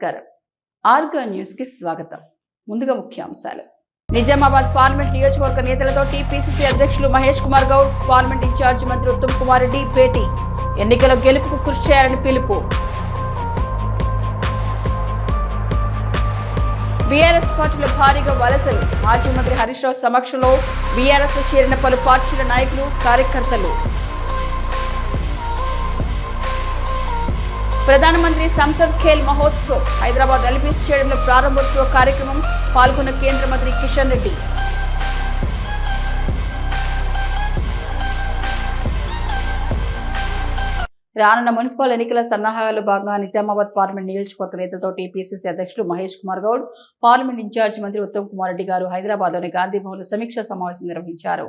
నమస్కారం. ఆర్గా న్యూస్కి స్వాగతం. ముందుగా ముఖ్యాంశాలు. నిజామాబాద్ పార్లమెంట్ నియోజకవర్గ నేతలతో టీపీసీసీ అధ్యక్షులు మహేష్ కుమార్ గౌడ్ పార్లమెంట్ ఇన్ఛార్జి మంత్రి ఉత్తమ్ కుమార్ రెడ్డి భేటీ. ఎన్నికల గెలుపుకు కృషి చేయాలని పిలుపు. బీఆర్ఎస్ పార్టీలో భారీగా వలసలు. మాజీ మంత్రి హరీష్ రావు సమక్షంలో బీఆర్ఎస్లో చేరిన పలు పార్టీల నాయకులు కార్యకర్తలు. ప్రధానమంత్రి సంసద్ ఖేల్ మహోత్సవ్ హైదరాబాద్ ఎల్పీ స్టేడియంలో ప్రారంభోత్సవ కార్యక్రమం పాల్గొన్న కేంద్ర మంత్రి కిషన్ రెడ్డి. రానున్న మున్సిపల్ ఎన్నికల సన్నాహాలు భాగంగా నిజామాబాద్ పార్లమెంట్ నియోజకవర్గ నేతలతో టీపీసీసీ అధ్యక్షుడు మహేష్ కుమార్ గౌడ్ పార్లమెంట్ ఇన్ఛార్జ్ మంత్రి ఉత్తమ్ కుమార్ రెడ్డి గారు హైదరాబాద్లోని గాంధీ సమీక్షా సమావేశం నిర్వహించారు.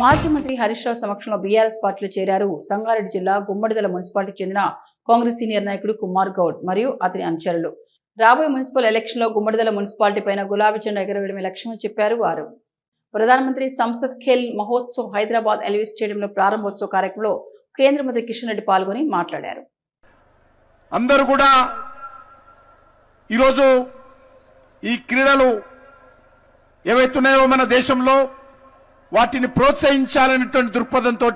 మాజీ మంత్రి హరీష్ రావు సమక్షంలో బీఆర్ఎస్ పార్టీలో చేరారు. సంగారెడ్డి జిల్లా గుమ్మడిదల మున్సిపాలిటీకి చెందిన కాంగ్రెస్ సీనియర్ నాయకుడు కుమార్ గౌడ్ మరియు అతని అనుచరులు. రాబోయే మున్సిపల్ ఎలక్షన్లో గుమ్మడిదల మున్సిపాలిటీ పైన గులాబీ జెండా ఎగరవేయడమే లక్ష్యమని చెప్పారు వారు. ప్రధానమంత్రి సంసద్ ఖేల్ మహోత్సవ్ హైదరాబాద్ ఎల్వీ స్టేడియంలో ప్రారంభోత్సవ కార్యక్రమంలో కేంద్ర మంత్రి కిషన్ రెడ్డి పాల్గొని మాట్లాడారు. అందరూ కూడా ఈరోజు ఈ క్రీడలు ఏవైతున్నాయో మన దేశంలో వాటిని ప్రోత్సహించాలనేటువంటి దృక్పథంతో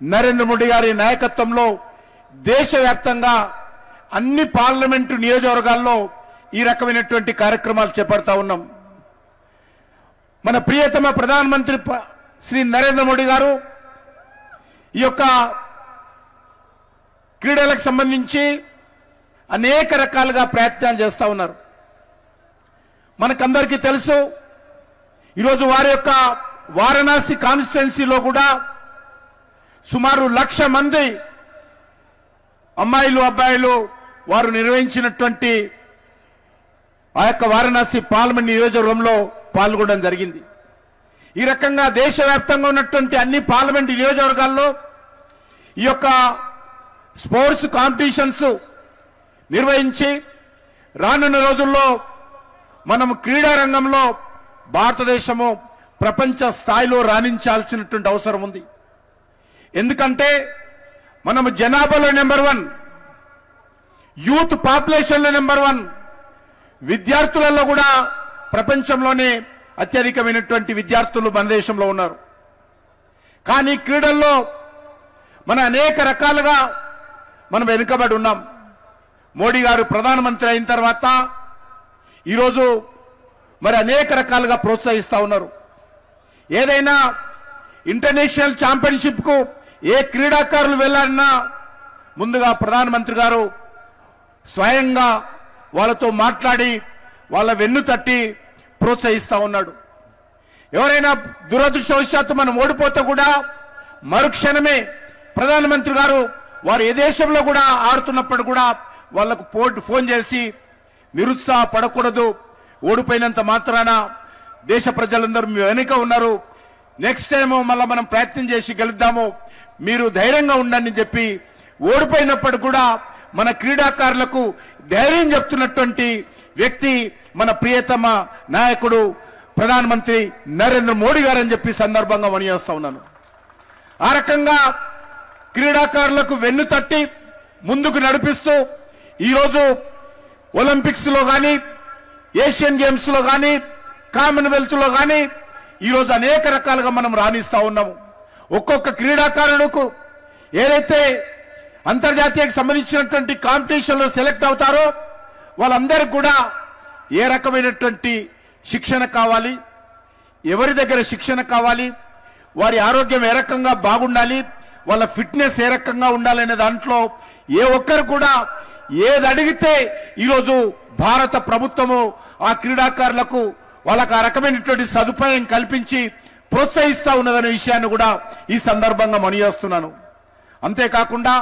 నరేంద్ర మోడీ గారి నాయకత్వంలో దేశవ్యాప్తంగా అన్ని పార్లమెంటు నియోజకవర్గాల్లో ఈ రకమైనటువంటి కార్యక్రమాలు చేపడతా ఉన్నాం. మన ప్రియతమ ప్రధానమంత్రి శ్రీ నరేంద్ర మోడీ గారు ఈ యొక్క క్రీడలకు సంబంధించి అనేక రకాలుగా ప్రయత్నాలు చేస్తూ ఉన్నారు. మనకందరికీ తెలుసు ఈరోజు వారి యొక్క వారణాసి కాన్స్టిట్యున్సీలో కూడా సుమారు లక్ష మంది అమ్మాయిలు అబ్బాయిలు వారు నిర్వహించినటువంటి ఆ యొక్క వారణాసి పార్లమెంట్ నియోజకవర్గంలో పాల్గొనడం జరిగింది. ఈ రకంగా దేశవ్యాప్తంగా ఉన్నటువంటి అన్ని పార్లమెంట్ నియోజకవర్గాల్లో ఈ యొక్క స్పోర్ట్స్ కాంపిటీషన్స్ నిర్వహించి రానున్న రోజుల్లో మనం క్రీడా రంగంలో భారతదేశము ప్రపంచ స్థాయిలో రాణించాల్సినటువంటి అవసరం ఉంది. ఎందుకంటే మనము జనాభాలో నెంబర్ వన్ యూత్ పాపులేషన్లో నెంబర్ వన్ విద్యార్థులలో కూడా ప్రపంచంలోనే అత్యధికమైనటువంటి విద్యార్థులు మన దేశంలో ఉన్నారు. కానీ క్రీడల్లో మన అనేక రకాలుగా మనం వెనుకబడి ఉన్నాం. మోడీ గారు ప్రధానమంత్రి అయిన తర్వాత ఈరోజు మరి అనేక రకాలుగా ప్రోత్సహిస్తూ ఉన్నారు. ఏదైనా ఇంటర్నేషనల్ ఛాంపియన్షిప్కు ఏ క్రీడాకారులు వెళ్ళాలన్నా ముందుగా ప్రధానమంత్రి గారు స్వయంగా వాళ్ళతో మాట్లాడి వాళ్ళ వెన్ను తట్టి ప్రోత్సహిస్తూ ఉన్నాడు. ఎవరైనా దురదృష్టవశాత్తు మనం ఓడిపోతే కూడా మరుక్షణమే ప్రధానమంత్రి గారు వారు ఏ దేశంలో కూడా ఆడుతున్నప్పుడు కూడా వాళ్ళకు ఫోన్ చేసి నిరుత్సాహపడకూడదు. ఓడిపోయినంత మాత్రాన దేశ ప్రజలందరూ మీ వెనుక ఉన్నారు. నెక్స్ట్ టైం మళ్ళీ మనం ప్రయత్నం చేసి గెలుద్దాము. మీరు ధైర్యంగా ఉండండి చెప్పి ఓడిపోయినప్పుడు కూడా మన క్రీడాకారులకు ధైర్యం చెప్తున్నటువంటి వ్యక్తి మన ప్రియతమ నాయకుడు ప్రధానమంత్రి నరేంద్ర మోడీ గారు అని చెప్పి సందర్భంగా మనియేస్తా ఉన్నాను. ఆ రకంగా క్రీడాకారులకు వెన్ను తట్టి ముందుకు నడిపిస్తూ ఈరోజు ఒలింపిక్స్లో కానీ ఏషియన్ గేమ్స్లో కానీ కామన్వెల్త్లో కానీ ఈరోజు అనేక రకాలుగా మనం రాణిస్తూ ఉన్నాము. ఒక్కొక్క క్రీడాకారులకు ఏదైతే అంతర్జాతీయకు సంబంధించినటువంటి కాంపిటీషన్లో సెలెక్ట్ అవుతారో వాళ్ళందరికీ కూడా ఏ రకమైనటువంటి శిక్షణ కావాలి? ఎవరి దగ్గర శిక్షణ కావాలి? వారి ఆరోగ్యం ఏ రకంగా బాగుండాలి? వాళ్ళ ఫిట్నెస్ ఏ రకంగా ఉండాలనే దాంట్లో ఏ ఒక్కరు కూడా ఏది అడిగితే ఈరోజు భారత ప్రభుత్వము ఆ క్రీడాకారులకు వాళ్ళకు ఆ రకమైనటువంటి సదుపాయం కల్పించి ప్రోత్సహిస్తూ ఉన్నదనే విషయాన్ని కూడా ఈ సందర్భంగా మనియేస్తున్నాను అంతేకాకుండా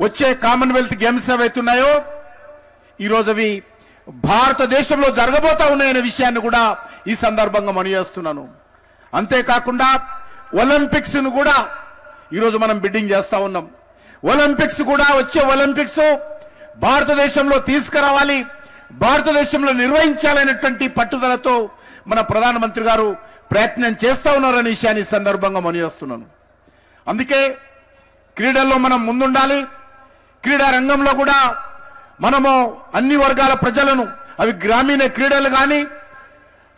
వచ్చే కామన్వెల్త్ గేమ్స్ ఏవైతున్నాయో ఈరోజు అవి భారతదేశంలో జరగబోతా ఉన్నాయనే విషయాన్ని కూడా ఈ సందర్భంగా మనియేస్తున్నాను అంతేకాకుండా ఒలింపిక్స్ను కూడా ఈరోజు మనం బిడ్డింగ్ చేస్తూ ఉన్నాం. ఒలింపిక్స్ కూడా వచ్చే ఒలింపిక్స్ భారతదేశంలో తీసుకురావాలి భారతదేశంలో నిర్వహించాలనేటువంటి పట్టుదలతో మన ప్రధానమంత్రి గారు ప్రయత్నం చేస్తూ ఉన్నారనే విషయాన్ని సందర్భంగా మనియేస్తున్నాను అందుకే క్రీడల్లో మనం ముందుండాలి. క్రీడా రంగంలో కూడా మనము అన్ని వర్గాల ప్రజలను అవి గ్రామీణ క్రీడలు కానీ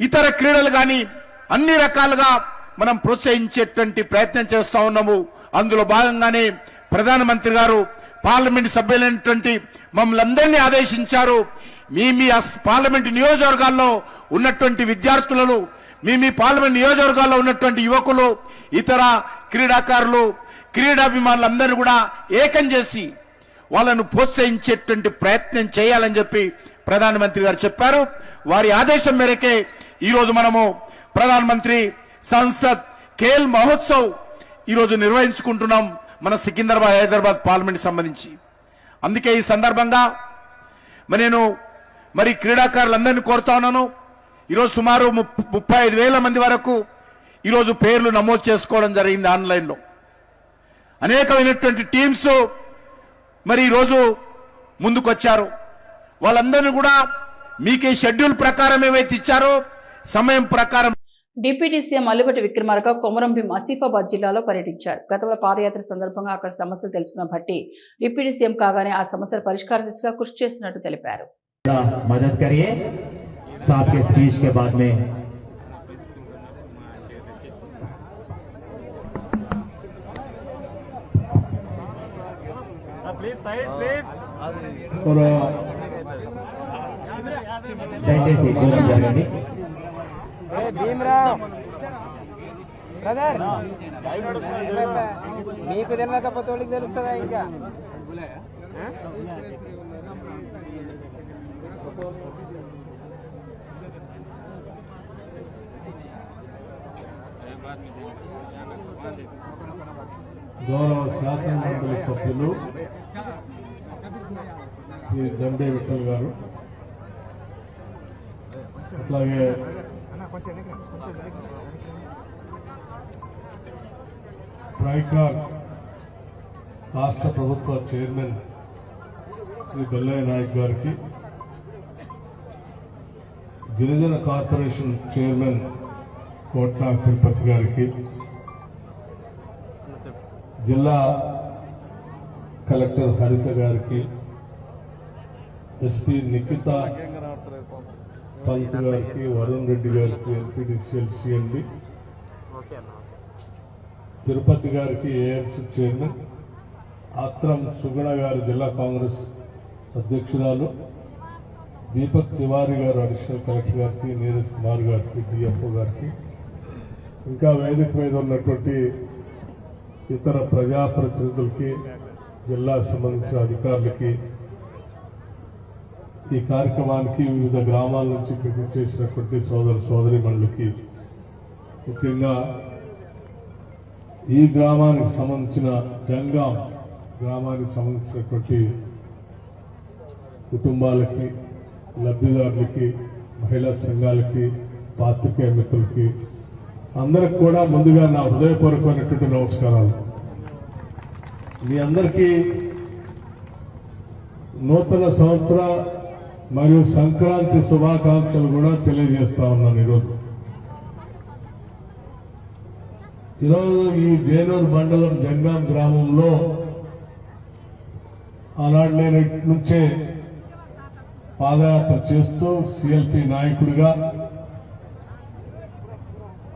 ఇతర క్రీడలు కానీ అన్ని రకాలుగా మనం ప్రోత్సహించేటువంటి ప్రయత్నం చేస్తూ ఉన్నాము. అందులో భాగంగానే ప్రధానమంత్రి గారు పార్లమెంట్ సభ్యులైనటువంటి మమ్మల్ని అందరినీ ఆదేశించారు. మీ మీ పార్లమెంట్ నియోజకవర్గాల్లో ఉన్నటువంటి విద్యార్థులను మీ మీ పార్లమెంట్ నియోజకవర్గాల్లో ఉన్నటువంటి యువకులు ఇతర క్రీడాకారులు క్రీడాభిమానులందరినీ కూడా ఏకం చేసి వాళ్ళను ప్రోత్సహించేటువంటి ప్రయత్నం చేయాలని చెప్పి ప్రధానమంత్రి గారు చెప్పారు. వారి ఆదేశం మేరకే ఈరోజు మనము ప్రధానమంత్రి సంసద్ ఖేల్ మహోత్సవ్ ఈరోజు నిర్వహించుకుంటున్నాం మన సికింద్రాబాద్ హైదరాబాద్ పార్లమెంట్ సంబంధించి. అందుకే ఈ సందర్భంగా మరి నేను మరి క్రీడాకారులందరినీ కోరుతా ఉన్నాను. ఈరోజు సుమారు ముప్- ముప్పై ఐదు వేల మంది వరకు ఈరోజు పేర్లు నమోదు చేసుకోవడం జరిగింది ఆన్లైన్లో. అనేకమైనటువంటి టీమ్స్ మరి ఈరోజు ముందుకొచ్చారు. వాళ్ళందరినీ కూడా మీకే షెడ్యూల్ ప్రకారం ఏవైతే ఇచ్చారో సమయం ప్రకారం డిప్యూటీ సీఎం అల్లుబట్టి విక్రమార్క కొమరంభీం ఆసిఫాబాద్ జిల్లాలో పర్యటించారు. గతంలో పాదయాత్ర సందర్భంగా అక్కడ సమస్యలు తెలుసుకున్న భట్టి డిప్యూటీ సీఎం కాగానే ఆ సమస్యల పరిష్కార దిశగా కృషి చేస్తున్నట్టు తెలిపారు. मदद करिए साहब के स्पीच के बाद में और దయచేసి దూరం జరగండి భీమరావు బ్రదర్ మీకు తెలియకపోతే వాళ్ళకి తెలుస్తుందా ఇంకా ఆ? గౌరవ శాసనమండలి సభ్యులు శ్రీ దండే విఠల్ గారు. అట్లాగే ట్రైకార్ రాష్ట్ర ప్రభుత్వ చైర్మన్ శ్రీ బెల్లయ్య నాయక్ గారికి గిరిజన కార్పొరేషన్ చైర్మన్ కోట్ల తిరుపతి గారికి జిల్లా కలెక్టర్ హరిత గారికి ఎస్పీ నిఖిత పంత్ గారికి వరుణ్ రెడ్డి గారికి ఎల్పీడీసీఎల్ సిఎండి తిరుపతి గారికి ఏఎంసీ చైర్మన్ ఆత్రం సుగుణ గారు జిల్లా కాంగ్రెస్ అధ్యక్షురాలు దీపక్ తివారి గారు అడిషనల్ కలెక్టర్ గారికి నీరజ్ కుమార్ గారికి డిఎఫ్ఓ గారికి ఇంకా వేదిక మీద ఉన్నటువంటి ఇతర ప్రజాప్రతినిధులకి జిల్లా సంబంధించిన అధికారులకి ఈ కార్యక్రమానికి వివిధ గ్రామాల నుంచి ఇక్కడికి చేసినటువంటి సోదర సోదరిమణులకి ముఖ్యంగా ఈ గ్రామానికి సంబంధించిన జంగాం గ్రామానికి సంబంధించినటువంటి కుటుంబాలకి లబ్ధిదారులకి మహిళా సంఘాలకి పాత్రికేయ మిత్రులకి అందరికి కూడా ముందుగా నా హృదయపూర్వకమైనటువంటి నమస్కారాలు. మీ అందరికీ నూతన సంవత్సర మరియు సంక్రాంతి శుభాకాంక్షలు కూడా తెలియజేస్తా ఉన్నాను ఈరోజు. ఈరోజు ఈ జేనూరు మండలం జంగాం గ్రామంలో ఆనాడు నేను నుంచే పాదయాత్ర చేస్తూ సిఎల్పి నాయకుడిగా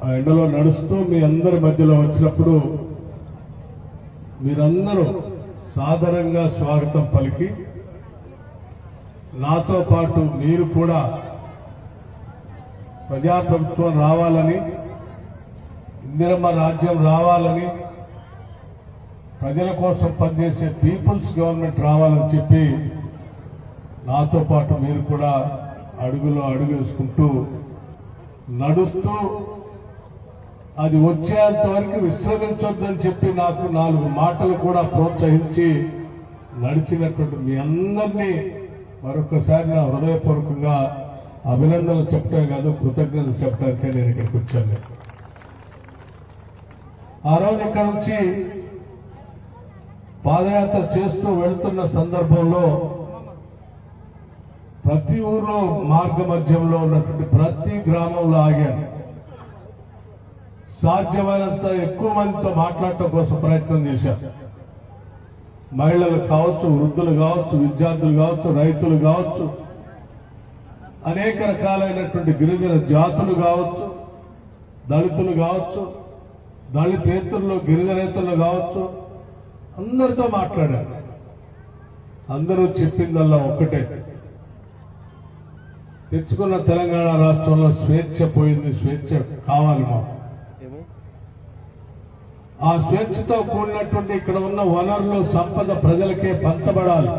ఆ ఎండలో నడుస్తూ మీ అందరి మధ్యలో వచ్చినప్పుడు మీరందరూ సాదరంగా స్వాగతం పలికి నాతో పాటు మీరు కూడా ప్రజాప్రభుత్వం రావాలని ఇందిరమ్మ రాజ్యం రావాలని ప్రజల కోసం పనిచేసే పీపుల్స్ గవర్నమెంట్ రావాలని చెప్పి నాతో పాటు మీరు కూడా అడుగులో అడుగు వేసుకుంటూ నడుస్తూ అది వచ్చేంత వరకు విశ్రమించొద్దని చెప్పి నాకు నాలుగు మాటలు కూడా ప్రోత్సహించి నడిచినటువంటి మీ అందరినీ మరొకసారి నా హృదయపూర్వకంగా అభినందనలు చెప్పడం కాదు కృతజ్ఞతలు చెప్పడానికే నేను ఇక్కడికి వచ్చాను. ఆ రోజు ఇక్కడ నుంచి పాదయాత్ర చేస్తూ వెళ్తున్న సందర్భంలో ప్రతి ఊర్లో మార్గ మధ్యంలో ఉన్నటువంటి ప్రతి గ్రామంలో ఆగాను సాధ్యమైనంత ఎక్కువ మందితో మాట్లాడటం కోసం ప్రయత్నం చేశాను మహిళలు కావచ్చు వృద్ధులు కావచ్చు విద్యార్థులు కావచ్చు రైతులు కావచ్చు అనేక రకాలైనటువంటి గిరిజన జాతులు కావచ్చు దళితులు కావచ్చు దళితేతరులు గిరిజనేతరులు కావచ్చు అందరితో మాట్లాడారు. అందరూ చెప్పిందల్లా ఒక్కటే. తెచ్చుకున్న తెలంగాణ రాష్ట్రంలో స్వేచ్ఛ పోయింది స్వేచ్ఛ కావాలి మాకు. ఆ స్వేచ్ఛతో కూడినటువంటి ఇక్కడ ఉన్న వనరులు సంపద ప్రజలకే పంచబడాలి.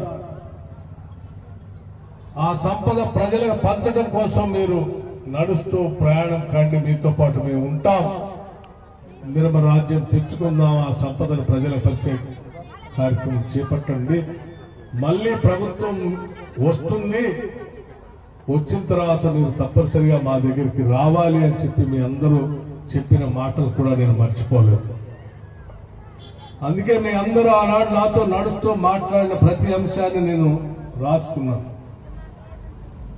ఆ సంపద ప్రజలకు పంచడం కోసం మీరు నడుస్తూ ప్రయాణం కండి మీతో పాటు మేము ఉంటాం. నిర్మ రాజ్యం తెచ్చుకుందాం ఆ సంపదను ప్రజలకు పంచే కార్యక్రమం చేపట్టండి. మళ్ళీ ప్రభుత్వం వస్తుంది వచ్చిన తర్వాత మీరు తప్పనిసరిగా మా దగ్గరికి రావాలి అని చెప్పి మీ అందరూ చెప్పిన మాటలు కూడా నేను మర్చిపోలేదు. అందుకే మీ అందరూ ఆనాడు నాతో నడుస్తూ మాట్లాడిన ప్రతి అంశాన్ని నేను రాసుకున్నాను.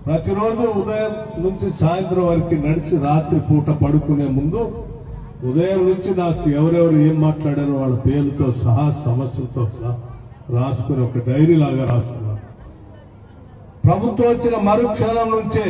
ప్రతిరోజు ఉదయం నుంచి సాయంత్రం వరకు నడిచి రాత్రి పూట పడుకునే ముందు ఉదయం నుంచి నాకు ఎవరెవరు ఏం మాట్లాడారో వాళ్ళ పేర్లతో సహా సమస్యలతో సహా రాసుకుని ఒక డైరీ లాగా రాసుకున్నాను. ప్రభుత్వం వచ్చిన మరుక్షణం నుంచే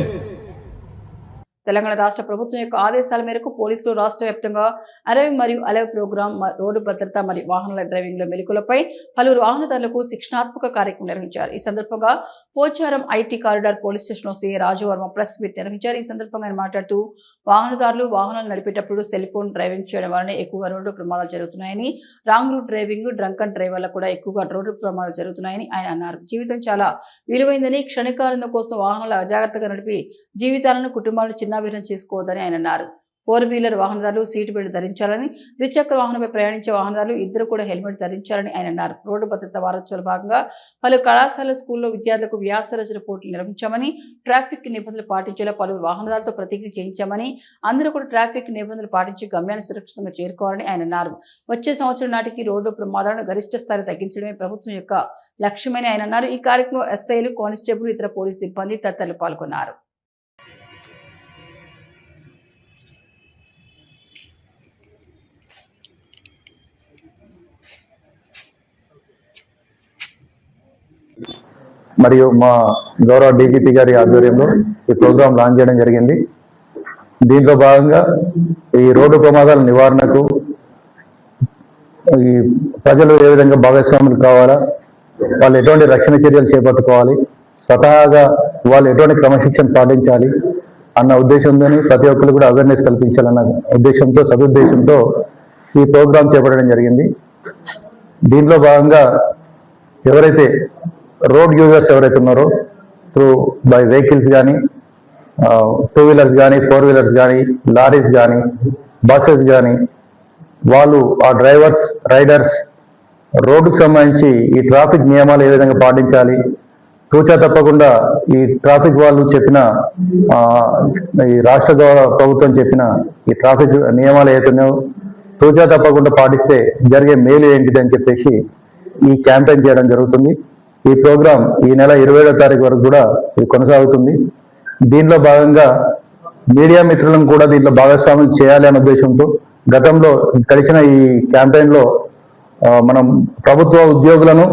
తెలంగాణ రాష్ట్ర ప్రభుత్వం యొక్క ఆదేశాల మేరకు పోలీసులు రాష్ట్ర వ్యాప్తంగా అలవి మరియు అలవి ప్రోగ్రాం రోడ్డు భద్రత మరియు వాహనాల డ్రైవింగ్ మెలకులపై పలువురు వాహనదారులకు శిక్షణాత్మక కార్యక్రమం నిర్వహించారు. ఈ సందర్భంగా Pocharam IT corridor police station CA Raju Varma press meet నిర్వహించారు. ఈ సందర్భంగా ఆయన మాట్లాడుతూ వాహనదారులు వాహనాలు నడిపేటప్పుడు సెల్ ఫోన్ డ్రైవింగ్ చేయడం వలన ఎక్కువగా రోడ్డు ప్రమాదాలు జరుగుతున్నాయని wrong route driving drunk and కూడా ఎక్కువగా రోడ్డు ప్రమాదాలు జరుగుతున్నాయని ఆయన అన్నారు. జీవితం చాలా విలువైందని క్షణికానందం కోసం వాహనాలు అజాగ్రత్తగా నడిపి జీవితాలను కుటుంబాలను చిన్నాభిన్నం చేసుకోవద్దని ఆయన అన్నారు. ఫోర్ వీలర్ వాహనదారులు సీటు బెల్ట్ ధరించాలని ద్విచక్ర వాహనంపై ప్రయాణించే వాహనదారులు ఇద్దరు కూడా హెల్మెట్ ధరించాలని ఆయన అన్నారు. రోడ్డు భద్రత వారోత్సవాల భాగంగా పలు కళాశాల స్కూల్లో విద్యార్థులకు వ్యాస రచన పోటీలు నిర్వహించామని ట్రాఫిక్ నిబంధనలు పాటించేలా పలువురు వాహనదారులతో ప్రతిజ్ఞ చేయించామని అందరూ కూడా ట్రాఫిక్ నిబంధనలు పాటించి గమ్యాన్ని సురక్షితంగా చేరుకోవాలని ఆయన అన్నారు. వచ్చే సంవత్సరం నాటికి రోడ్డు ప్రమాదాలను గరిష్ట స్థాయి తగ్గించడమే ప్రభుత్వం యొక్క లక్ష్యమని ఆయన అన్నారు. ఈ కార్యక్రమంలో ఎస్ఐలు కానిస్టేబుల్ ఇతర పోలీసు సిబ్బంది తదితరులు పాల్గొన్నారు. మరియు మా గౌరవ డీజీపీ గారి ఆధ్వర్యంలో ఈ ప్రోగ్రాం లాంచ్ చేయడం జరిగింది. దీంట్లో భాగంగా ఈ రోడ్డు ప్రమాదాల నివారణకు ఈ ప్రజలు ఏ విధంగా భాగస్వాములు కావాలా వాళ్ళు ఎటువంటి రక్షణ చర్యలు చేపట్టుకోవాలి స్వతహాగా వాళ్ళు ఎటువంటి క్రమశిక్షణ పాటించాలి అన్న ఉద్దేశంతోనే ప్రతి ఒక్కరు కూడా అవేర్నెస్ కల్పించాలన్న ఉద్దేశంతో సదుద్దేశంతో ఈ ప్రోగ్రాం చేపట్టడం జరిగింది. దీంట్లో భాగంగా ఎవరైతే రోడ్ యూజర్స్ ఎవరైతే ఉన్నారో త్రూ బై వెహికల్స్ కానీ టూ వీలర్స్ కానీ ఫోర్ వీలర్స్ కానీ లారీస్ కానీ బస్సెస్ కానీ వాళ్ళు ఆ డ్రైవర్స్ రైడర్స్ రోడ్డుకు సంబంధించి ఈ ట్రాఫిక్ నియమాలు ఏ విధంగా పాటించాలి తూచా తప్పకుండా ఈ ట్రాఫిక్ వాళ్ళు చెప్పిన ఈ రాష్ట్ర ప్రభుత్వం చెప్పిన ఈ ట్రాఫిక్ నియమాలు ఏతున్నాయో తూచా తప్పకుండా పాటిస్తే జరిగే మేలు ఏంటిది అని చెప్పేసి ఈ క్యాంపెయిన్ చేయడం జరుగుతుంది. ఈ ప్రోగ్రాం ఈ నెల ఇరవై ఏడో తారీఖు వరకు కూడా ఇది కొనసాగుతుంది. దీనిలో భాగంగా మీడియా మిత్రులను కూడా దీంట్లో భాగస్వాములు చేయాలి అనే ఉద్దేశంతో గతంలో కలిసిన ఈ క్యాంపెయిన్లో మనం ప్రభుత్వ ఉద్యోగులను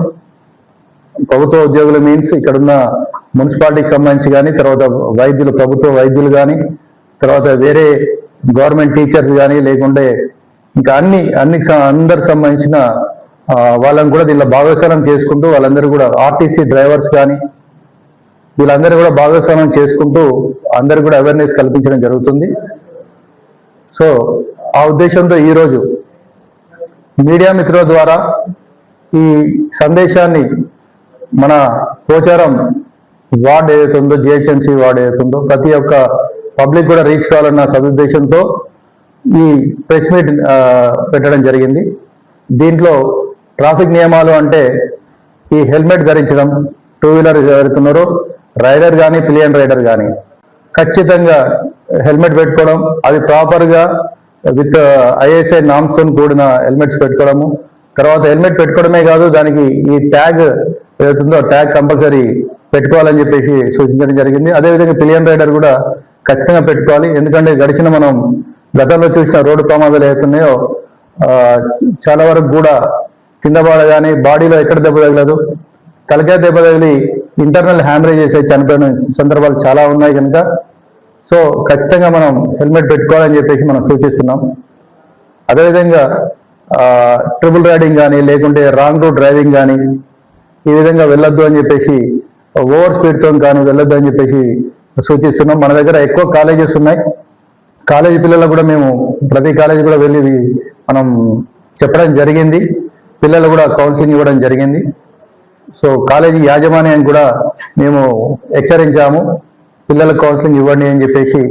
ప్రభుత్వ ఉద్యోగులు మీన్స్ ఇక్కడున్న మున్సిపాలిటీకి సంబంధించి కానీ తర్వాత వైద్యులు ప్రభుత్వ వైద్యులు కానీ తర్వాత వేరే గవర్నమెంట్ టీచర్స్ కానీ లేకుంటే ఇంకా అన్ని అన్ని అందరికి సంబంధించిన వాళ్ళని కూడా దీనిలో భాగస్వామ్యం చేసుకుంటూ వాళ్ళందరూ కూడా ఆర్టీసీ డ్రైవర్స్ కానీ వీళ్ళందరూ కూడా భాగస్వామ్యం చేసుకుంటూ అందరూ కూడా అవేర్నెస్ కల్పించడం జరుగుతుంది. సో ఆ ఉద్దేశంతో ఈరోజు మీడియా మిత్రుల ద్వారా ఈ సందేశాన్ని మన పోచారం వార్డ్ ఏదైతుందో ఉందో జిహెచ్ఎంసీ వార్డ్ ఏదైతుందో ప్రతి ఒక్క పబ్లిక్ కూడా రీచ్ కావాలన్న సదుద్దేశంతో ఈ ప్రెస్ మీట్ పెట్టడం జరిగింది. దీంట్లో ట్రాఫిక్ నియమాలు అంటే ఈ హెల్మెట్ ధరించడం టూ వీలర్ ఎవరుతున్నారో రైడర్ కానీ పిలియన్ రైడర్ కానీ ఖచ్చితంగా హెల్మెట్ పెట్టుకోవడం అది ప్రాపర్గా విత్ ఐఎస్ఐ నామ్స్తో కూడిన హెల్మెట్స్ పెట్టుకోవడము. తర్వాత హెల్మెట్ పెట్టుకోవడమే కాదు దానికి ఈ ట్యాగ్ ఏదైతుందో ట్యాగ్ కంపల్సరీ పెట్టుకోవాలని చెప్పేసి సూచించడం జరిగింది. అదేవిధంగా పిలియన్ రైడర్ కూడా ఖచ్చితంగా పెట్టుకోవాలి. ఎందుకంటే గడిచిన మనం గతంలో చూసిన రోడ్డు ప్రమాదాలు ఏవైతున్నాయో చాలా వరకు కూడా కింద పడ కానీ బాడీలో ఎక్కడ దెబ్బ తగలదు? తలకాయ దెబ్బ తగిలి ఇంటర్నల్ హ్యామరేజ్ చేసే చనిపోయిన సందర్భాలు చాలా ఉన్నాయి కనుక. సో ఖచ్చితంగా మనం హెల్మెట్ పెట్టుకోవాలని చెప్పేసి మనం సూచిస్తున్నాం. అదేవిధంగా ట్రిపుల్ రైడింగ్ కానీ లేకుంటే రాంగ్ రూట్ డ్రైవింగ్ కానీ ఈ విధంగా వెళ్ళొద్దు అని చెప్పేసి ఓవర్ స్పీడ్తో కానీ వెళ్ళొద్దు అని చెప్పేసి సూచిస్తున్నాం. మన దగ్గర ఎక్కువ కాలేజెస్ ఉన్నాయి. కాలేజీ పిల్లలకు కూడా మేము ప్రతి కాలేజీ కూడా వెళ్ళి మనం చెప్పడం జరిగింది. పిల్లలు కూడా కౌన్సిలింగ్ ఇవ్వడం జరిగింది. సో కాలేజీ యాజమాన్యాన్ని కూడా మేము హెచ్చరించాము. పిల్లలకు కౌన్సిలింగ్ ఇవ్వండి అని చెప్పేసి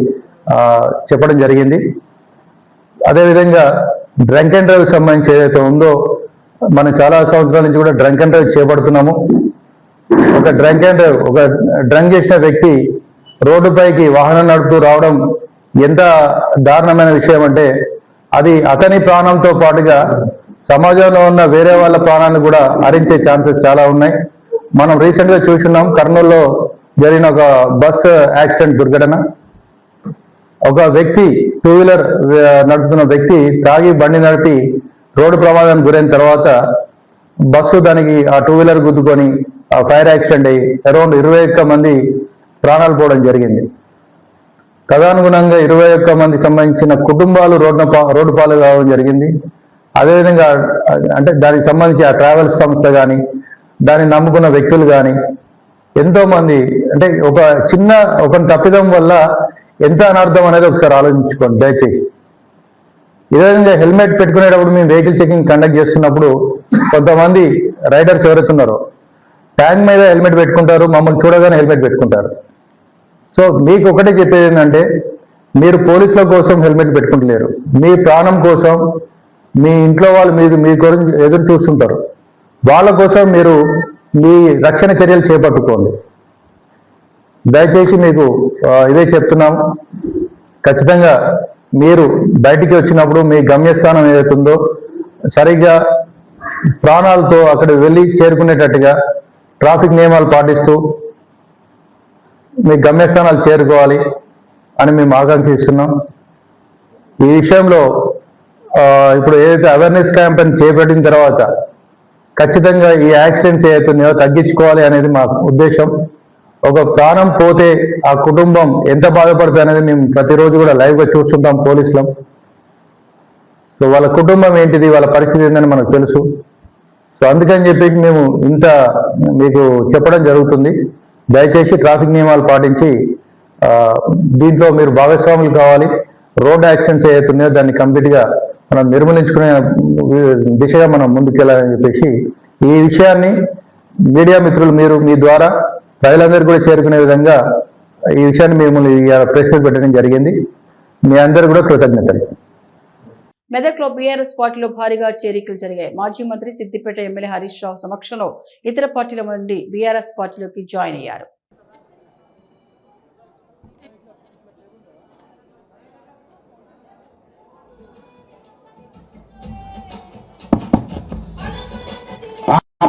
చెప్పడం జరిగింది. అదేవిధంగా డ్రంక్ అండ్ డ్రైవ్ సంబంధించి ఏదైతే ఉందో మనం చాలా సంవత్సరాల నుంచి కూడా డ్రంక్ అండ్ డ్రైవ్ చేపడుతున్నాము. ఒక డ్రంక్ అండ్ డ్రైవ్ ఒక డ్రంక్ చేసిన వ్యక్తి రోడ్డుపైకి వాహనం నడుపుతూ రావడం ఎంత దారుణమైన విషయం అంటే అది అతని ప్రాణంతో పాటుగా సమాజంలో ఉన్న వేరే వాళ్ళ ప్రాణాన్ని కూడా హరించే ఛాన్సెస్ చాలా ఉన్నాయి. మనం రీసెంట్గా చూస్తున్నాం కర్నూలులో జరిగిన ఒక బస్ యాక్సిడెంట్ దుర్ఘటన. ఒక వ్యక్తి టూ వీలర్ నడుపుతున్న వ్యక్తి తాగి బండి నడిపి రోడ్డు ప్రమాదానికి గురైన తర్వాత బస్సు దానికి ఆ టూ వీలర్ గుద్దుకొని ఆ ఫైర్ యాక్సిడెంట్ అయ్యి అరౌండ్ ఇరవై ఒక్క మంది ప్రాణాలు పోవడం జరిగింది. తదనుగుణంగా ఇరవై ఒక్క మంది సంబంధించిన కుటుంబాలు రోడ్డు రోడ్డు పాలు కావడం జరిగింది. అదేవిధంగా అంటే దానికి సంబంధించి ఆ ట్రావెల్స్ సంస్థ కానీ దాన్ని నమ్ముకున్న వ్యక్తులు కానీ ఎంతోమంది అంటే ఒక చిన్న ఒక తప్పిదం వల్ల ఎంత అనర్థం అనేది ఒకసారి ఆలోచించుకోండి దయచేసి. ఇదే విధంగా హెల్మెట్ పెట్టుకునేటప్పుడు మేము వెహికల్ చెకింగ్ కండక్ట్ చేస్తున్నప్పుడు కొంతమంది రైడర్స్ ఎవరైతున్నారో ట్యాంక్ మీద హెల్మెట్ పెట్టుకుంటారు మమ్మల్ని చూడగానే హెల్మెట్ పెట్టుకుంటారు. సో మీకు ఒకటే చెప్పేది ఏంటంటే మీరు పోలీసుల కోసం హెల్మెట్ పెట్టుకుంటలేరు. మీ ప్రాణం కోసం మీ ఇంట్లో వాళ్ళు మీరు మీ గురించి ఎదురు చూస్తుంటారు. వాళ్ళ కోసం మీరు మీ రక్షణ చర్యలు చేపట్టుకోండి. దయచేసి మీకు ఇదే చెప్తున్నాం. ఖచ్చితంగా మీరు బయటికి వచ్చినప్పుడు మీ గమ్యస్థానం ఏదైతుందో సరిగ్గా ప్రాణాలతో అక్కడ వెళ్ళి చేరుకునేటట్టుగా ట్రాఫిక్ నియమాలు పాటిస్తూ మీ గమ్యస్థానాలు చేరుకోవాలి అని మేము ఆకాంక్షిస్తున్నాం. ఈ విషయంలో ఇప్పుడు ఏదైతే అవేర్నెస్ క్యాంపెయిన్ చేపట్టిన తర్వాత ఖచ్చితంగా ఈ యాక్సిడెంట్స్ ఏవైతున్నాయో తగ్గించుకోవాలి అనేది మా ఉద్దేశం. ఒక ప్రాణం పోతే ఆ కుటుంబం ఎంత బాధపడుతుంది అనేది మేము ప్రతిరోజు కూడా లైవ్గా చూస్తుంటాం పోలీసులం. సో వాళ్ళ కుటుంబం ఏంటిది వాళ్ళ పరిస్థితి ఏంటని మనకు తెలుసు. సో అందుకని చెప్పేసి మేము ఇంత మీకు చెప్పడం జరుగుతుంది. దయచేసి ట్రాఫిక్ నియమాలు పాటించి దీంట్లో మీరు భాగస్వాములు కావాలి. రోడ్ యాక్సిడెంట్స్ ఏవైతున్నాయో దాన్ని కంప్లీట్గా మనం నిర్మూలించుకునే దిశగా మనం ముందుకెళ్ళాలని చెప్పేసి ఈ విషయాన్ని మీడియా మిత్రులు మీరు మీ ద్వారా ప్రజలందరూ కూడా చేరుకునే విధంగా ఈ విషయాన్ని మిమ్మల్ని ప్రెస్ మీట్ పెట్టడం జరిగింది. మీ అందరూ కూడా కృతజ్ఞతలు. మెదక్లో బీఆర్ఎస్ పార్టీలో భారీగా చేరికలు జరిగాయి. మాజీ మంత్రి సిద్దిపేట ఎమ్మెల్యే హరీష్ రావు సమక్షంలో ఇతర పార్టీల నుండి బీఆర్ఎస్ పార్టీలోకి జాయిన్ అయ్యారు.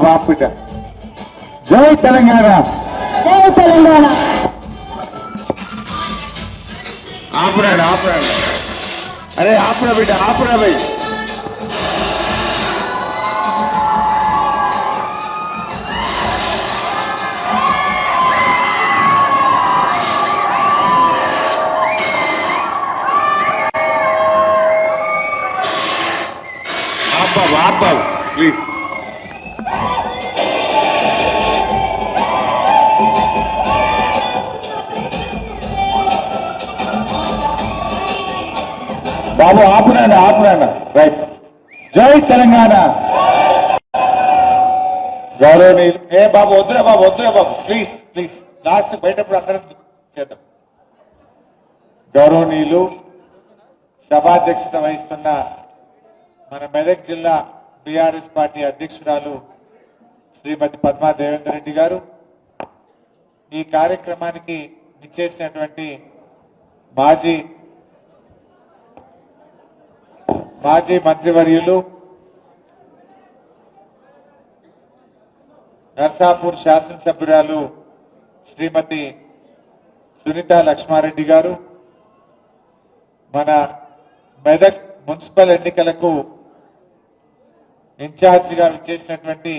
బాపుట జై తెలంగాణ. జై తెలంగాణ. ఆపురాడు ఆపురాడు అరే ఆపురా బిడ్డ ఆపురా బై. ఆపావు ఆపావు ప్లీజ్. బాబు ఆపునాను ఆపునాను రైట్. జై తెలంగాణ. గౌరవనీయులు ఏ బాబు వద్దురా బాబు వద్దురా బాబు. ప్లీజ్ ప్లీజ్ లాస్ట్ బయటప్పుడు అందరం చేద్దాం. గౌరవనీయులు సభాధ్యక్షత వహిస్తున్న మన మెదక్ జిల్లా బీఆర్ఎస్ పార్టీ అధ్యక్షురాలు శ్రీమతి పద్మా దేవేందర్ రెడ్డి గారు. ఈ కార్యక్రమానికి ఇచ్చేసినటువంటి మాజీ మాజీ మంత్రివర్యులు నర్సాపూర్ శాసనసభ్యురాలు శ్రీమతి సునీత లక్ష్మారెడ్డి గారు మన మెదక్ మున్సిపల్ ఎన్నికలకు ఇన్ఛార్జిగా విచ్చేసినటువంటి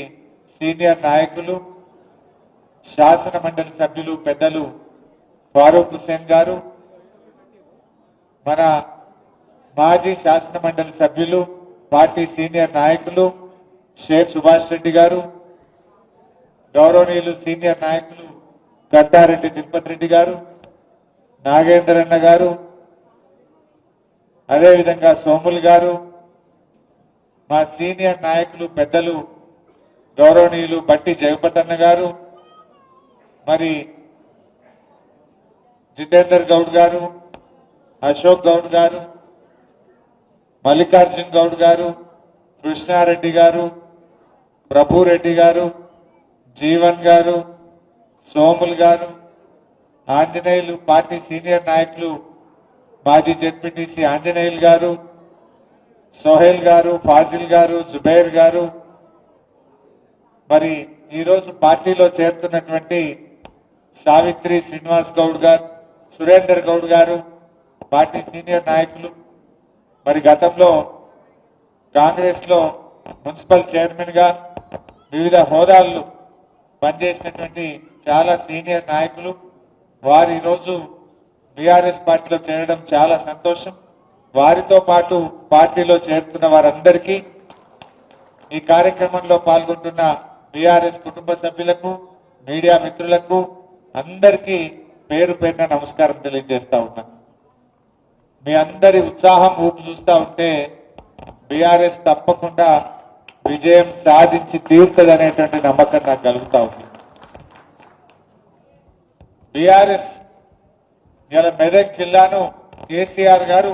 సీనియర్ నాయకులు శాసన మండలి సభ్యులు పెద్దలు ఫారూక్ హుసేన్ గారు మన మాజీ శాసన మండలి సభ్యులు పార్టీ సీనియర్ నాయకులు షేర్ సుభాష్ రెడ్డి గారు గౌరవనీయులు సీనియర్ నాయకులు కట్టారెడ్డి తిరుపతి రెడ్డి గారు నాగేంద్రన్న గారు అదేవిధంగా సోములు గారు మా సీనియర్ నాయకులు పెద్దలు గౌరవనీయులు బట్టి జగపతన్న గారు మరి జితేందర్ గౌడ్ గారు అశోక్ గౌడ్ గారు మల్లికార్జున్ గౌడ్ గారు కృష్ణారెడ్డి గారు ప్రభురెడ్డి గారు జీవన్ గారు సోముల్ గారు ఆంజనేయులు పార్టీ సీనియర్ నాయకులు మాజీ జెడ్పీటీసీ ఆంజనేయులు గారు సోహెల్ గారు ఫాజిల్ గారు జుబైర్ గారు. మరి ఈరోజు పార్టీలో చేరుతున్నటువంటి సావిత్రి శ్రీనివాస్ గౌడ్ గారు సురేందర్ గౌడ్ గారు పార్టీ సీనియర్ నాయకులు మరి గతంలో కాంగ్రెస్లో మున్సిపల్ చైర్మన్గా వివిధ హోదాలు పనిచేసినటువంటి చాలా సీనియర్ నాయకులు. వారు ఈరోజు బీఆర్ఎస్ పార్టీలో చేరడం చాలా సంతోషం. వారితో పాటు పార్టీలో చేరుతున్న వారందరికీ ఈ కార్యక్రమంలో పాల్గొంటున్న బీఆర్ఎస్ కుటుంబ సభ్యులకు మీడియా మిత్రులకు అందరికీ పేరు పేరున నమస్కారం తెలియజేస్తా ఉన్నాను. మీ అందరి ఉత్సాహం ఊపు చూస్తూ ఉంటే బీఆర్ఎస్ తప్పకుండా విజయం సాధించి తీరుతుంది అనేటువంటి నమ్మకం నాకు కలుగుతా ఉంది. బీఆర్ఎస్ ఇలా మెదక్ జిల్లాను కేసీఆర్ గారు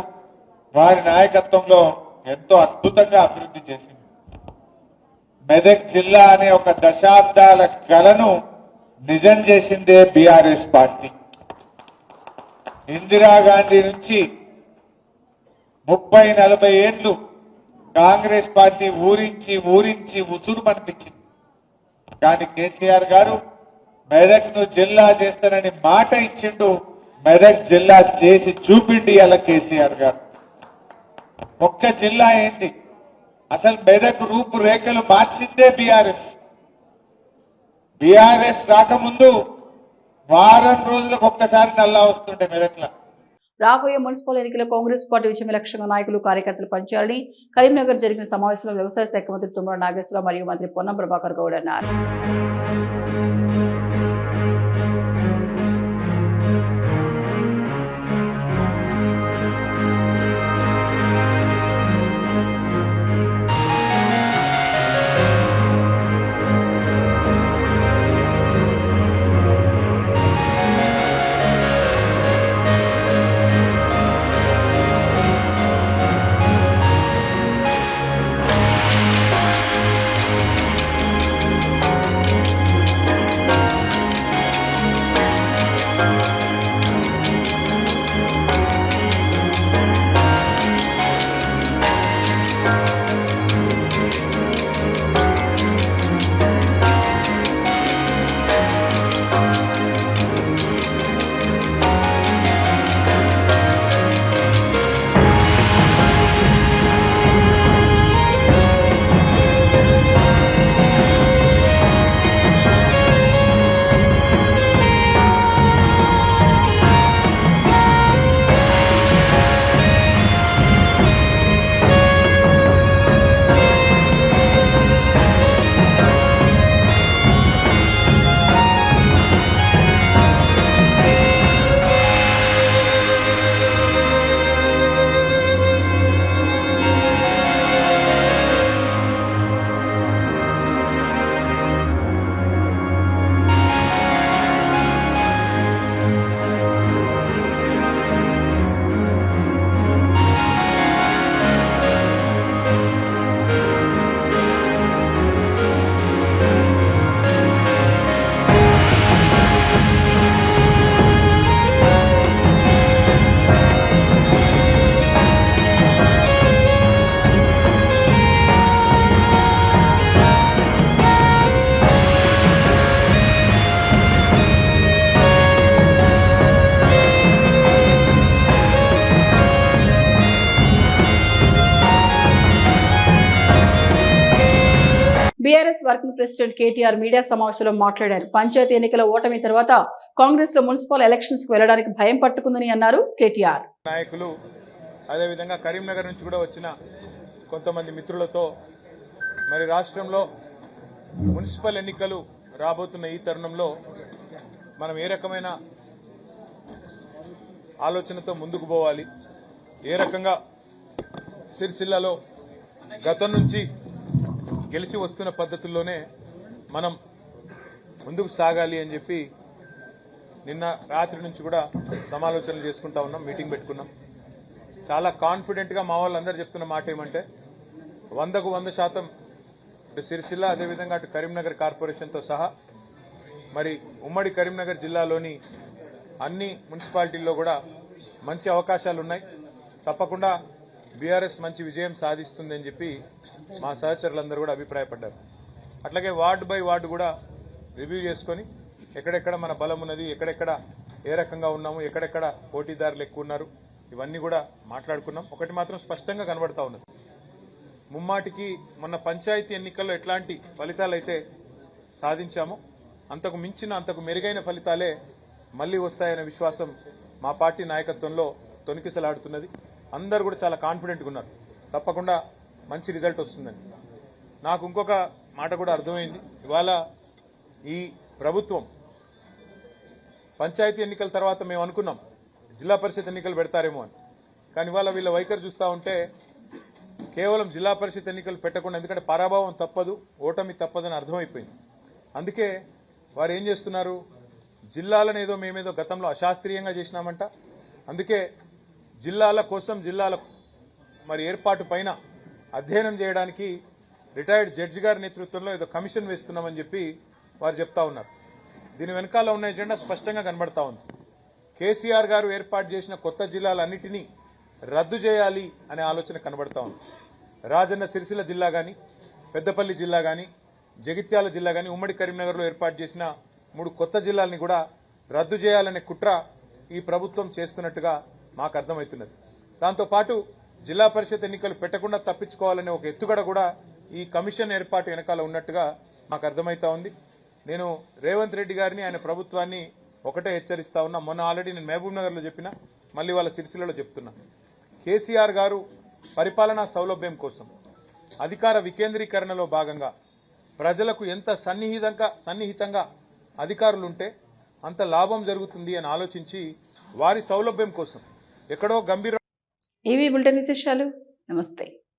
వారి నాయకత్వంలో ఎంతో అద్భుతంగా అభివృద్ధి చేసింది. మెదక్ జిల్లా అనే ఒక దశాబ్దాల కలను నిజం చేసిందే బీఆర్ఎస్ పార్టీ. ఇందిరాగాంధీ నుంచి ముప్పై నలభై ఏళ్ళు కాంగ్రెస్ పార్టీ ఊరించి ఊరించి ఉసురు అనిపించింది కానీ కేసీఆర్ గారు మెదక్ను జిల్లా చేస్తానని మాట ఇచ్చిండు మెదక్ జిల్లా చేసి చూపిండి అలా కేసీఆర్ గారు. ఒక్క జిల్లా ఏంది? అసలు మెదక్ రూపురేఖలు మార్చిందే బీఆర్ఎస్. బీఆర్ఎస్ రాకముందు వారం రోజులకు ఒక్కసారి నల్లా వస్తుండే మెదక్లో. రాబోయే మున్సిపల్ ఎన్నికల్లో కాంగ్రెస్ పార్టీ విజయమే లక్ష్యంగా నాయకులు కార్యకర్తలు పనిచేయాలని కరీంనగర్ జరిగిన సమావేశంలో వ్యవసాయ శాఖ మంత్రి తుమ్మల నాగేశ్వరరావు మరియు మంత్రి పొన్నం ప్రభాకర్ గౌడ్ అన్నారు. ప్రెసిడెంట్ కేటీఆర్ మీడియా సమావేశంలో మాట్లాడారు. పంచాయతీ ఎన్నికల ఓటమి తర్వాత కాంగ్రెస్లో మున్సిపల్ ఎలక్షన్స్కు వెళ్ళడానికి భయం పట్టుకుందని అన్నారు కేటీఆర్. నాయకులు అదేవిధంగా కరీంనగర్ నుంచి కూడా వచ్చిన కొంతమంది మిత్రులతో మరి రాష్ట్రంలో మున్సిపల్ ఎన్నికలు రాబోతున్న ఈ తరుణంలో మనం ఏ రకమైన ఆలోచనతో ముందుకు పోవాలి? ఏ రకంగా సిరిసిల్లలో గతం నుంచి గెలిచి వస్తున్న పద్ధతుల్లోనే మనం ముందుకు సాగాలి అని చెప్పి నిన్న రాత్రి నుంచి కూడా సమాలోచనలు చేసుకుంటా ఉన్నాం మీటింగ్ పెట్టుకున్నాం. చాలా కాన్ఫిడెంట్గా మా వాళ్ళందరూ చెప్తున్న మాట ఏమంటే వందకు వంద శాతం ఇటు సిరిసిల్ల అదేవిధంగా అటు కరీంనగర్ కార్పొరేషన్తో సహా మరి ఉమ్మడి కరీంనగర్ జిల్లాలోని అన్ని మున్సిపాలిటీల్లో కూడా మంచి అవకాశాలు ఉన్నాయి తప్పకుండా బీఆర్ఎస్ మంచి విజయం సాధిస్తుందని చెప్పి మా సహచరులందరూ కూడా అభిప్రాయపడ్డారు. అట్లాగే వార్డు బై వార్డు కూడా రివ్యూ చేసుకొని ఎక్కడెక్కడ మన బలం ఉన్నది ఎక్కడెక్కడ ఏ రకంగా ఉన్నాము ఎక్కడెక్కడ పోటీదారులు ఎక్కువ ఉన్నారు ఇవన్నీ కూడా మాట్లాడుకున్నాం. ఒకటి మాత్రం స్పష్టంగా కనబడతా ఉన్నది. ముమ్మాటికి మొన్న పంచాయతీ ఎన్నికల్లో ఎట్లాంటి ఫలితాలు అయితే సాధించామో అంతకు మించిన అంతకు మెరుగైన ఫలితాలే మళ్ళీ వస్తాయనే విశ్వాసం మా పార్టీ నాయకత్వంలో తొనికిసలాడుతున్నది. అందరు కూడా చాలా కాన్ఫిడెంట్గా ఉన్నారు. తప్పకుండా మంచి రిజల్ట్ వస్తుందని. నాకు ఇంకొక మాట కూడా అర్థమైంది. ఇవాళ ఈ ప్రభుత్వం పంచాయతీ ఎన్నికల తర్వాత మేము అనుకున్నాం జిల్లా పరిషత్ ఎన్నికలు పెడతారేమో అని. కానీ ఇవాళ వీళ్ళ వైఖరి చూస్తూ ఉంటే కేవలం జిల్లా పరిషత్ ఎన్నికలు పెట్టకుండా ఎందుకంటే పరాభవం తప్పదు ఓటమి తప్పదని అర్థమైపోయింది. అందుకే వారు ఏం చేస్తున్నారు? జిల్లాలను ఏదో మేమేదో గతంలో అశాస్త్రీయంగా చేసినామంట. అందుకే జిల్లాల కోసం జిల్లాల మరి ఏర్పాటు పైన అధ్యయనం చేయడానికి రిటైర్డ్ జడ్జి గారి నేతృత్వంలో ఏదో కమిషన్ వేస్తున్నామని చెప్పి వారు చెప్తా ఉన్నారు. దీని వెనకాల ఉన్న ఎజెండా స్పష్టంగా కనబడతా ఉంది. కేసీఆర్ గారు ఏర్పాటు చేసిన కొత్త జిల్లాలన్నిటినీ రద్దు చేయాలి అనే ఆలోచన కనబడతా ఉంది. రాజన్న సిరిసిల్ల జిల్లా కానీ పెద్దపల్లి జిల్లా కానీ జగిత్యాల జిల్లా కానీ ఉమ్మడి కరీంనగర్లో ఏర్పాటు చేసిన మూడు కొత్త జిల్లాల్ని కూడా రద్దు చేయాలనే కుట్ర ఈ ప్రభుత్వం చేస్తున్నట్టుగా మాకు అర్థమవుతున్నది. దాంతో పాటు జిల్లా పరిషత్ ఎన్నికలు పెట్టకుండా తప్పించుకోవాలనే ఒక ఎత్తుగడ కూడా ఈ కమిషన్ ఏర్పాటు వెనకాల ఉన్నట్టుగా మాకు అర్థమవుతా ఉంది. నేను రేవంత్ రెడ్డి గారిని ఆయన ప్రభుత్వాన్ని ఒకటే హెచ్చరిస్తా ఉన్నా. మొన్న ఆల్రెడీ నేను మహబూబ్ నగర్లో చెప్పిన మళ్ళీ వాళ్ళ సిరిసిల్లలో చెప్తున్నా. కేసీఆర్ గారు పరిపాలనా సౌలభ్యం కోసం అధికార వికేంద్రీకరణలో భాగంగా ప్రజలకు ఎంత సన్నిహితంగా సన్నిహితంగా అధికారులుంటే అంత లాభం జరుగుతుంది అని ఆలోచించి వారి సౌలభ్యం కోసం ఎక్కడో గంభీర ఏవీ బులెటిన్ విశేషాలు? నమస్తే.